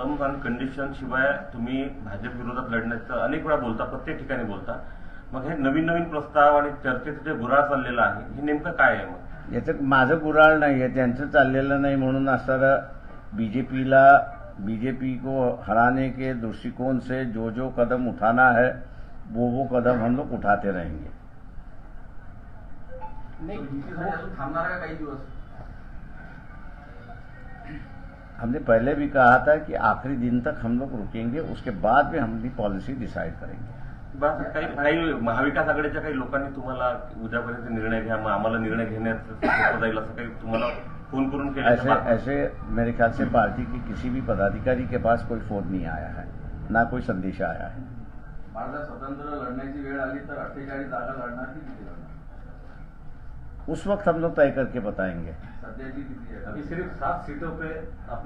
Terms and condition शिवाय तुम्ही भाजप विरोधात लढण्याचं अनेक वेळा बोलता प्रत्येक ठिकाणी बोलता. मग हे नवीन नवीन प्रस्ताव आणि चर्चेचं जे गुराळ चाललेलं आहे हे नेमकं काय आहे मग? याच्यात माझं गुराळ नाही आहे त्यांचं चाललेलं नाही म्हणून असं बीजेपीला बीजेपी को हराने के दृष्टिकोण से जो जो कदम उठाना है वो वो कदम हम लोग उठाते रहेंगे। युतीसाठी अजून थांबणार का काही दिवस। हमने पहले भी कहा था कि आखिरी दिन तक हम लोग रुकेंगे उसके बाद में हम अपनी पॉलिसी डिसाइड करेंगे। काही काही महाविकास आघाडीच्या काही लोकांनी तुम्हाला उद्यापर्यंत निर्णय घ्या मग आम्हाला निर्णय घेण्यात जाईल असं काही तुम्हाला फ़ोन करून ऐसे ऐसे मेरे ख्याल से पार्टी की किसी भी पदाधिकारी के पास कोई फ़ोन नहीं आया है ना कोई संदेश आया है। स्वतंत्र लढण्याची वेळ आली तर अठ्ठेचाळीस जागा लढणार की लढणार उस वक्त हम लोग तय करके बताएँगे। अभी सिर्फ़ सात सीटों पे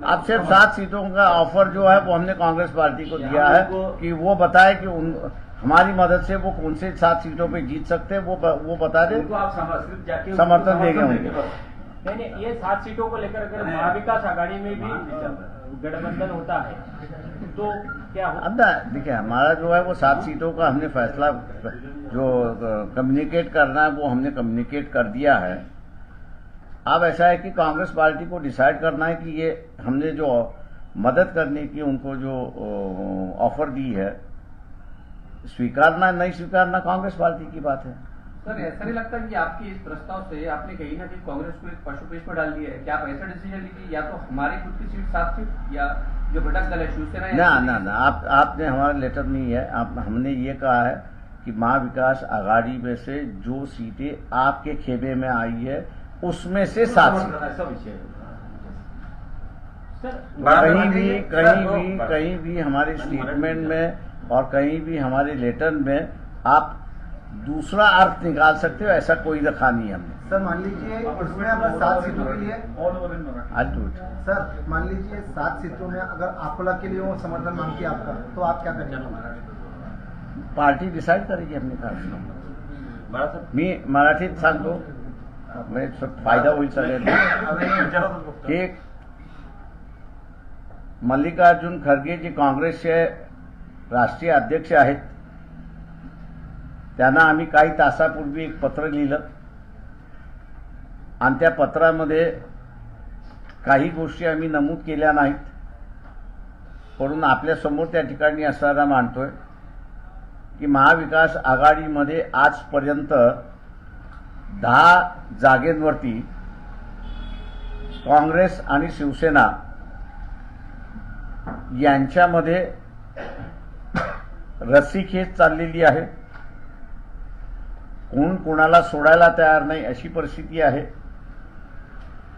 अब सिर्फ़ सात सीटों का ऑफ़र जो है वो हमने कांग्रेस पार्टी को दिया है कि वो बताए कि उन हमारी मदद से वो कौन से सात सीटों पे जीत सकते हैं वो वो बता दे। उनको आप सम- सिर्फ़ जाके उनको समर्थन देंगे उनको। नहीं नहीं ये सात सीटों को लेकर अगर महाविकास आघाड़ी में भी गठबंधन होता है। तो क्या हो अब देखिए, हमारा जो है वो सात सीटों का हमने फैसला जो कम्युनिकेट करना है, वो हमने कम्युनिकेट कर दिया है। अब ऐसा है कि कांग्रेस पार्टी को डिसाइड करना है कि ये हमने जो मदद करने की उनको जो ऑफ़र दी है, स्वीकारना नहीं स्वीकारना कांग्रेस पार्टी की बात है। सर ऐसा नहीं लगता कि आपके इस प्रस्ताव से आपने कहीं ना कहीं कांग्रेस को एक पशुपेश में डाल दिया है? क्या आप ऐसा डिसीज़न लीजिए या तो हमारी खुद की सीट सात सीट या जो घटक दल है शिवसेना ना ना ना आप आपने हमारा लेटर नहीं है। आप हमने ये कहा है कि महाविकास आघाड़ी में से जो सीटें आपके खेमे में आई है उसमें से सात सीटें। ऐसा विषय है। सर कहीं भी कहीं भी कहीं भी हमारे स्टेटमेंट में और कहीं भी हमारे लेटर में आप दूसरा अर्थ निकाल सकते हो ऐसा कोई रखा नहीं हमने। सर मान लीजिए इसमें अगर सात सीटों के लिए ऑल ओवर इन सर मान लीजिए सात सीटों में अगर अकोला के लिए वो समर्थन मांगती है आपका तो आप क्या करेंगे? पार्टी डिसाइड करेगी अपने कहा बाळासाहेब मी मराठीत सांगतो म्हणजे फ़ायदा होईल सगळ्यांना विचारातच बघतो की मल्लिकार्जुन खरगे जे काँग्रेसचे राष्ट्रीय अध्यक्ष आहेत त्यांना आम्ही काही तासापूर्वी एक पत्र लिहिलं. आणि त्या पत्रामध्ये काही गोष्टी आम्ही नमूद केल्या नाहीत. म्हणून आपल्यासमोर त्या ठिकाणी असणारा मांडतोय की महाविकास आघाडीमध्ये आजपर्यंत दहा जागेंवरती काँग्रेस आणि शिवसेना यांच्यामध्ये रस्सीखेच चाललेली आहे. कोण कोणाला सोडायला तयार नाही अशी परिस्थिती आहे.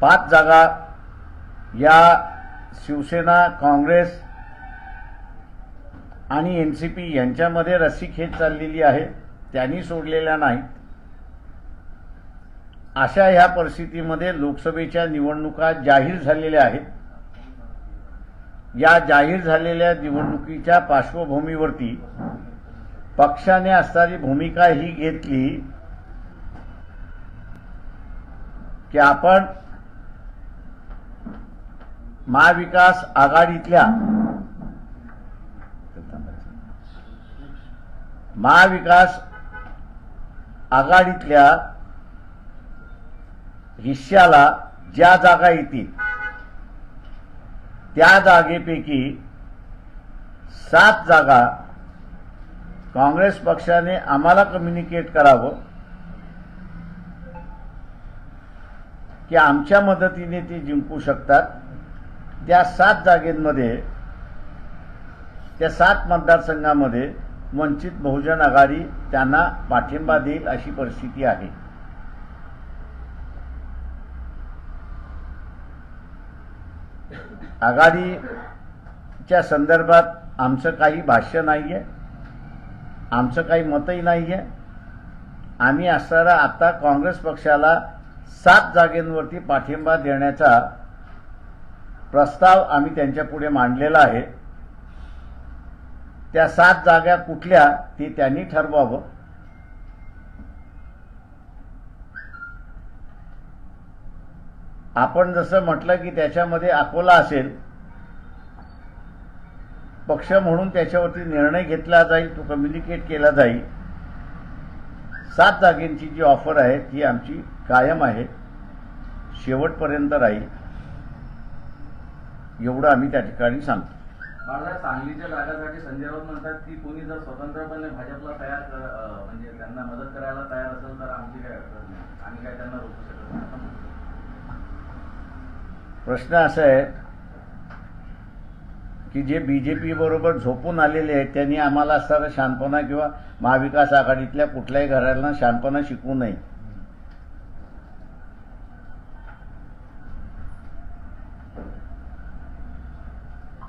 पाच जागा या शिवसेना काँग्रेस आणि एन सी पी यांच्यामध्ये रस्सीखेच चाललेली आहे. त्यांनी सोडलेल्या नाहीत. अशा ह्या परिस्थितीमध्ये लोकसभेच्या निवडणुका जाहीर झालेल्या आहेत. या जाहीर झालेल्या निवडणुकीच्या पार्श्वभूमीवरती पक्षाने असणारी भूमिका ही घेतली की आपण महाविकास आघाडीतल्या महाविकास आघाडीतल्या हिश्श्याला ज्या जागा येतील त्या जागेपैकी सात जागा काँग्रेस पक्षाने आम्हाला कम्युनिकेट करावं की आमच्या मदतीने ते जिंकू शकतात. त्या सात जागेंमध्ये त्या सात मतदारसंघामध्ये वंचित बहुजन आघाडी त्यांना पाठिंबा देईल अशी परिस्थिती आहे. आघाडीच्या संदर्भात आमचं काही भाष्य नाही आहे आमचं काही मतही नाही आहे आम्ही असणारा आता काँग्रेस पक्षाला सात जागेंवरती पाठिंबा देण्याचा प्रस्ताव आम्ही त्यांच्यापुढे मांडलेला आहे. त्या सात जागा कुठल्या ते त्यांनी ठरवावं. आपण जसं म्हटलं की त्याच्यामध्ये अकोला असेल पक्ष म्हणून त्याच्यावरती निर्णय घेतला जाईल तो कम्युनिकेट केला जाईल. सात जागेंची जी ऑफर आहे ती आमची कायम आहे शेवटपर्यंत राहील. एवढं आम्ही त्या ठिकाणी सांगतो. बाळासाहेब सांगलीच्या जागासाठी संजय राऊत म्हणतात की कोणी जर स्वतंत्रपणे भाजपला तयार म्हणजे त्यांना मदत करायला तयार असेल तर आमची काय अडचण नाही. आम्ही काय त्यांना रोखू शकत नाही. प्रश्न असा आहे की जे बीजेपी बरोबर झोपून आलेले आहेत त्यांनी आम्हाला असणारा शांतपणा किंवा महाविकास आघाडीतल्या कुठल्याही घराला शांतपणा शिकवू नये.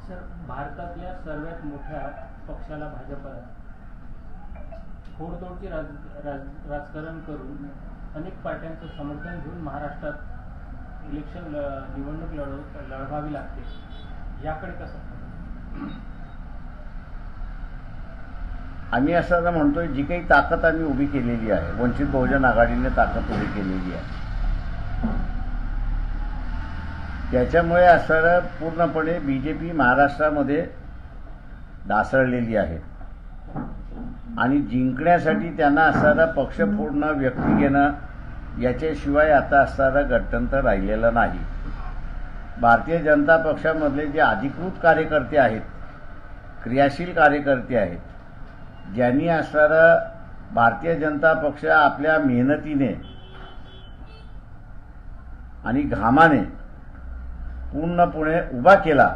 सर भारतातल्या सर्वात मोठ्या पक्षाला भाजपला थोडतोडची राज, राज, राजकारण करून अनेक पार्ट्यांचं समर्थन घेऊन महाराष्ट्रात इलेक्शन निवडणूक लढव लढवावी लागते. याकडे कसं? आम्ही असं म्हणतोय जी काही ताकद आम्ही उभी केलेली आहे वंचित बहुजन आघाडीने ताकद उभी केलेली आहे. त्याच्यामुळे असणारं पूर्णपणे बीजेपी महाराष्ट्रामध्ये ढासळलेली आहे. आणि जिंकण्यासाठी त्यांना असणारा पक्ष पूर्ण व्यक्ती घेणं याच्याशिवाय आता असणारा गठंतर राहिलेलं नाही. भारतीय जनता पक्षामधले जे अधिकृत कार्यकर्ते आहेत क्रियाशील कार्यकर्ते आहेत ज्यांनी असणारा भारतीय जनता पक्ष आपल्या मेहनतीने आणि घामाने पूर्णपणे उभा केला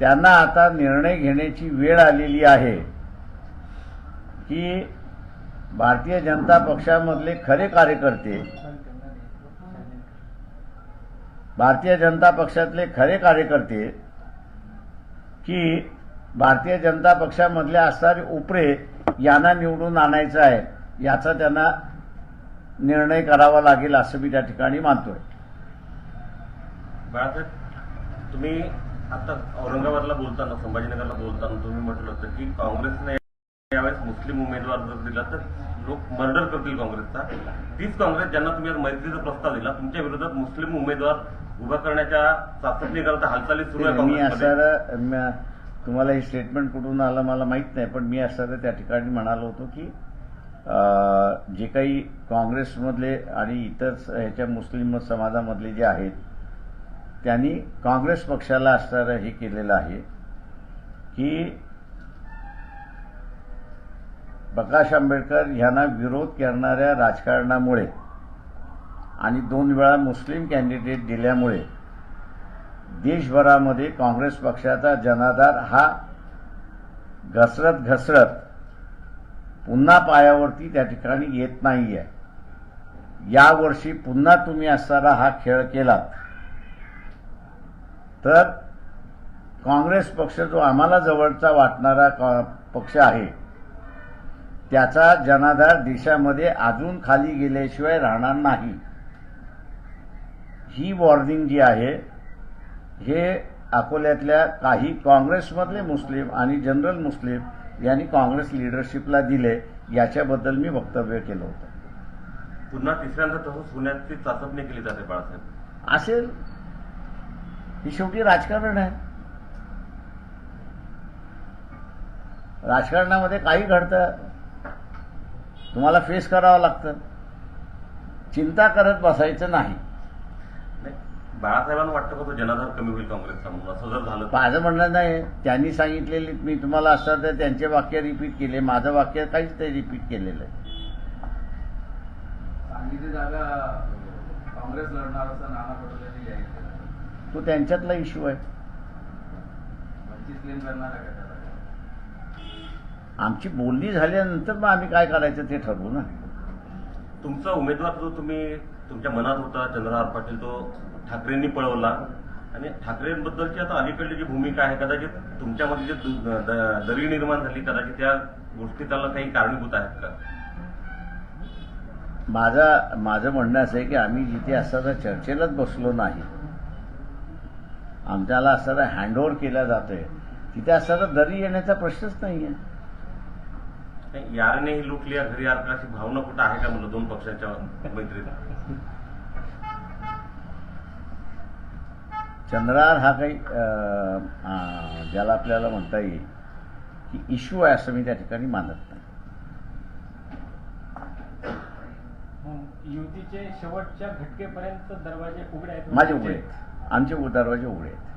त्यांना आता निर्णय घेण्याची वेळ आलेली आहे की भारतीय जनता पक्षामधले खरे कार्यकर्ते भारतीय जनता पक्षातले खरे कार्यकर्ते की भारतीय जनता पक्षामधले असणारे उपरे यांना निवडून आणायचं आहे याचा त्यांना निर्णय करावा लागेल असं मी त्या ठिकाणी मानतोय. बाळासाहेब तुम्ही आता औरंगाबादला बोलताना संभाजीनगरला बोलताना तुम्ही म्हटलं होतं की काँग्रेसने यावेळेस मुस्लिम उमेदवार जर दिला तर लोक मर्डर करतील काँग्रेसचा. तीच काँग्रेस ज्यांना तुम्ही आज मैत्रीचा प्रस्ताव दिला तुमच्या विरोधात मुस्लिम उमेदवार उभा करण्याच्या चाचपणीकरता हालचाली सुरू आहे मी काँग्रेसमध्ये. असं म- तुम्हाला हे स्टेटमेंट कुठून आलं मला माहीत नाही पण मी असं त्या ठिकाणी म्हणालो होतो की जे काही काँग्रेसमधले आणि इतर ह्याच्या मुस्लिम समाजामधले जे आहेत त्यांनी काँग्रेस पक्षाला असणारं हे केलेलं आहे की प्रकाश आंबेडकर यांना विरोध करणाऱ्या राजकारणामुळे आणि दोन वेळा मुस्लिम कॅन्डिडेट दिल्यामुळे देशभरामध्ये काँग्रेस पक्षाचा जनाधार हा घसरत घसरत पुन्हा पायावरती त्या ठिकाणी येत नाही आहे यावर्षी पुन्हा तुम्ही असणारा हा खेळ केलात. तर काँग्रेस पक्ष जो आम्हाला जवळचा वाटणारा पक्ष आहे त्याचा जनाधार देशामध्ये अजून खाली गेल्याशिवाय राहणार नाही. ही वॉर्निंग जी आहे हे अकोल्यातल्या काही काँग्रेसमधले मुस्लिम आणि जनरल मुस्लिम यांनी काँग्रेस लिडरशिपला दिले याच्याबद्दल मी वक्तव्य केलं होतं. पुन्हा तिसऱ्यांदा तसंच होण्याची चाचपणी केली जाते बाळासाहेब. असेल. ही शेवटी राजकारण आहे. राजकारणामध्ये काही घडतं. तुम्हाला फेस करावं लागतं. चिंता करत बसायचं नाही. नाही, बाळासाहेबांना वाटतं का तो जनाधार कमी होईल काँग्रेसचा? म्हणून असं जर झालं? माझं म्हणणं नाही. त्यांनी सांगितलेली मी तुम्हाला असं तर त्यांचे वाक्य रिपीट केले. माझं वाक्य काहीच ते रिपीट केलेलं आहे. जागा काँग्रेस लढणार असं नाना पटोलेंनी जाहीर केलं. तो त्यांच्यातला इश्यू आहे. वंचित क्लेम करणार आहे का त्याला? आमची बोलणी झाल्यानंतर मग आम्ही काय करायचं ते ठरवू ना. तुमचा उमेदवार जो तुम्ही तुमच्या मनात होता चंद्रहार पाटील तो ठाकरेंनी पळवला. आणि ठाकरेंबद्दलची आता अलीकडली जी भूमिका आहे कदाचित तुमच्यामध्ये जे दरी निर्माण झाली कदाचित त्या गोष्टी त्याला काही कारणीभूत आहेत का? माझा माझं म्हणणं असं आहे की आम्ही जिथे असताना चर्चेलाच बसलो नाही. आमच्याला असताना हँडओव्हर केला जातोय. तिथे असताना दरी येण्याचा प्रश्नच नाही आहे यारने ही लूट लिया घरी यार का अशी भावना कुठं आहे का म्हणलं दोन पक्षांच्या मैत्रीत? चंद्रहार हा काही ज्याला आपल्याला म्हणता येईल की इश्यू आहे असं मी त्या ठिकाणी मानत नाही. युतीचे शेवटच्या घटकेपर्यंत दरवाजे उघडे आहेत. माझे उघडे आहेत. आमचे दरवाजे उघडे आहेत.